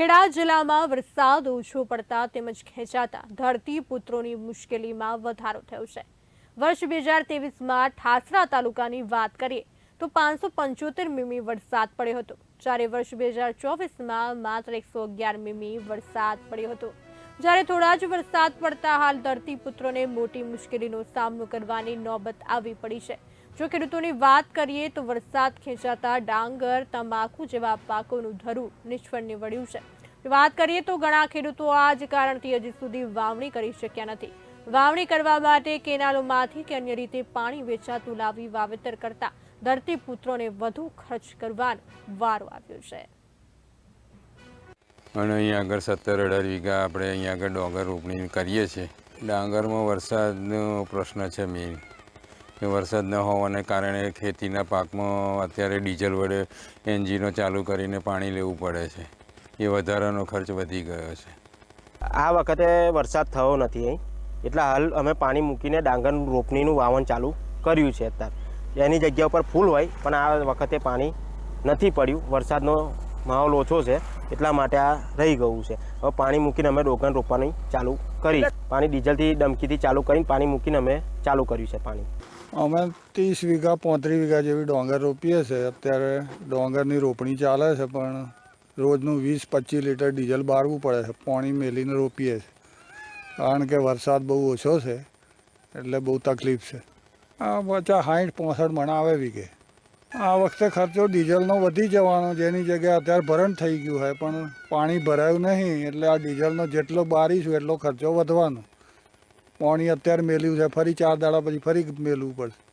ખેડા જિલ્લામાં વરસાદ ઓછો પડતા તેમજ ખેંચાતા ધરતી પુત્રોની મુશ્કેલીમાં વધારો થયો છે. વર્ષ બે હજાર તેવીસમાં ઠાસરા તાલુકાની વાત કરીએ તો પાંચસો પંચોતેર મીમી વરસાદ પડ્યો હતો. જ્યારે વર્ષ બે હજાર ચોવીસમાં માત્ર એકસો અગિયાર મીમી વરસાદ પડ્યો હતો. જ્યારે થોડા જ વરસાદ પડતા હાલ ધરતી પુત્રોને મોટી મુશ્કેલીનો સામનો કરવાની નોબત આવી પડી છે. જો ખેડૂતોની વાત કરીએ તો વરસાદ ખેંચાતા ડાંગર, તમાકુ જેવા પાકોનું ધરું નિષ્ફળ નીવડ્યું છે. વાત કરીએ તો ઘણા ખેડૂતો આ જ કારણથી હજી સુધી વાવણી કરી શક્યા નથી. વાવણી કરવા માટે કેનાલોમાંથી કે અન્ય રીતે પાણી વેચાતું લાવી વાવેતર કરતા ધરતી પુત્રોને વધુ ખર્ચ કરવાનો વારો આવ્યો છે. અને અહીંયા આગળ સત્તર અઢાર વીઘા આપણે અહીંયા આગળ ડોંગર રોપણી કરીએ છીએ. ડાંગરમાં વરસાદનો પ્રશ્ન છે મેઇન કે વરસાદ ન હોવાને કારણે ખેતીના પાકમાં અત્યારે ડીઝલ વડે એન્જિનો ચાલુ કરીને પાણી લેવું પડે છે. એ વધારાનો ખર્ચ વધી ગયો છે. આ વખતે વરસાદ થયો નથી અહીં. એટલે હાલ અમે પાણી મૂકીને ડાંગર રોપણીનું વાવણ ચાલુ કર્યું છે અત્યારે. એની જગ્યા ઉપર ફૂલ હોય, પણ આ વખતે પાણી નથી પડ્યું. વરસાદનો માહોલ ઓછો છે, એટલા માટે આ રહી ગયું છે. હવે પાણી મૂકીને અમે ડોગન રોપવાની ચાલુ કરી. પાણી ડીઝલથી ડમકીથી ચાલુ કરીને પાણી મૂકીને અમે ચાલુ કર્યું છે પાણી. અમે ત્રીસ વીઘા, પોત્રીસ વીઘા જેવી ડોંગર રોપીએ છીએ અત્યારે ડોંગરની રોપણી ચાલે છે, પણ રોજનું વીસ પચીસ લીટર ડીઝલ બાળવું પડે છે. પાણી મેલીને રોપીએ છીએ કારણ કે વરસાદ બહુ ઓછો છે, એટલે બહુ તકલીફ છે. આ પચાસ સાઠ પોસઠ મણ આવે વીઘે. આ વખતે ખર્ચો ડીઝલનો વધી જવાનો, જેની જગ્યાએ અત્યારે ભરણ થઈ ગયું હોય, પણ પાણી ભરાયું નહીં, એટલે આ ડીઝલનો જેટલો બારીશું, એટલો ખર્ચો વધવાનો. પાણી અત્યારે મેલ્યું છે. ફરી ચાર દાડા પછી ફરી મેલવું પડશે